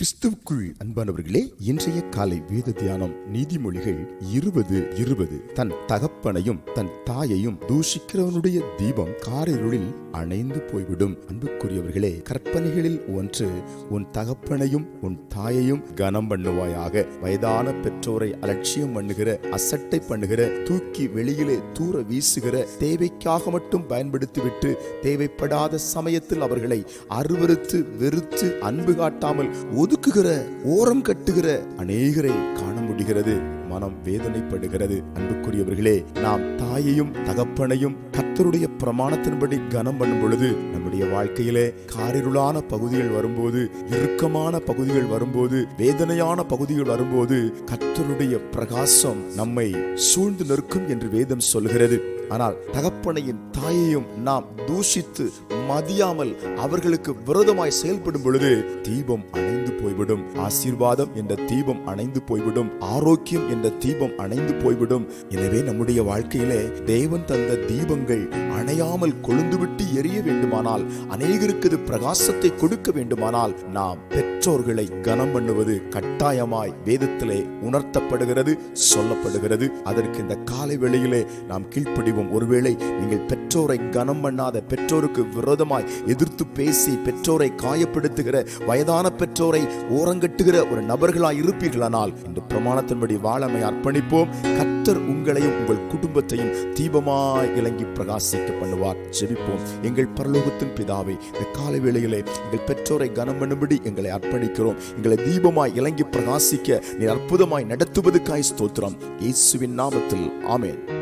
கிறிஸ்துவுக்குள். அன்பானவர்களே இன்றைய காலை வேத தியானம் நீதிமொழிகள் இருபது இருபது. தன் தகப்பனையும் தன் தாயையும் தூஷிக்கிறவனுடைய தீபம் காரிருளில் அணைந்து போய்விடும். அன்புக்குரியவர்களே கற்பனைகளில் ஒன்று உன் தகப்பனையும் உன் தாயையும் கனம் பண்ணுவாயாக. வயதான பெற்றோரை அலட்சியம் பண்ணுகிற அசட்டை பண்ணுகிற தூக்கி வெளியிலே தூர வீசுகிற தேவைக்காக மட்டும் பயன்படுத்திவிட்டு தேவைப்படாத சமயத்தில் அவர்களை அருவறுத்து வெறுத்து அன்பு காட்டாமல் ஒதுக்குகிற ஓரம் கட்டுகிற அநேகரை காண முடிகிறது மனம் வேதனைப்படுகிறது. அன்புக்குரியவர்களே நாம் தாயையும் தகப்பனையும் கத்தருடைய பிரமாணத்தின்படி கனம் பண்ணும் பொழுது நம்முடைய வாழ்க்கையிலே காரிருளான பகுதிகள் வரும்போது இறுக்கமான பகுதிகள் வரும்போது வேதனையான பகுதிகள் வரும்போது கத்தருடைய பிரகாசம் நம்மை சூழ்ந்து நிற்கும் என்று வேதம் சொல்கிறது ஆனால் தகப்பனையும் தாயையும் நாம் தூஷித்து மதியாமல் அவர்களுக்கு விரோதமாய் செயல்படும் பொழுது தீபம் அணைந்து போய்விடும். ஆசீர்வாதம் என்ற தீபம் அணைந்து போய்விடும். ஆரோக்கியம் என்ற தீபம் அணைந்து போய்விடும். எனவே நம்முடைய வாழ்க்கையிலே தேவன் தந்த தீபங்கள் அணையாமல் கொழுந்துவிட்டு எரிய வேண்டுமானால் அநேகருக்கு இது பிரகாசத்தை கொடுக்க வேண்டுமானால் நாம் பெற்றோர்களை கனம் பண்ணுவது கட்டாயமாய் வேதத்திலே உணர்த்தப்படுகிறது சொல்லப்படுகிறது. அதற்கு இந்த காலை வேளையிலே நாம் கீழ்ப்படிவோம். ஒருவேளை நீங்கள் பெற்றோரை கனம் பண்ணாத பெற்றோருக்கு விரோதமாய் எதிர்த்து பேசி பெற்றோரை காயப்படுத்துகிற வயதான பெற்றோரை ஓரங்கட்டுகிற ஒரு நபர்களாய் இருப்பீர்களானால் இந்த பிரமாணத்தின்படி வாழமை அர்ப்பணிப்போம். கத்தர் உங்களையும் உங்கள் குடும்பத்தையும் தீபமாய் இலங்கி பிரகாசிக்க பண்ணுவார். ஜெபிப்போம். எங்கள் பரலோகத்தின் பிதாவை இந்த கால வேளையிலே எங்கள் பெற்றோரை கனம் பண்ணும்படி எங்களை அர்ப்பணிக்கிறோம். எங்களை தீபமாய் இலங்கி பிரகாசிக்க நீ அற்புதமாய் நடத்துவதுக்காய் ஸ்தோத்திரம். இயேசுவின் நாமத்தில். ஆமேன்.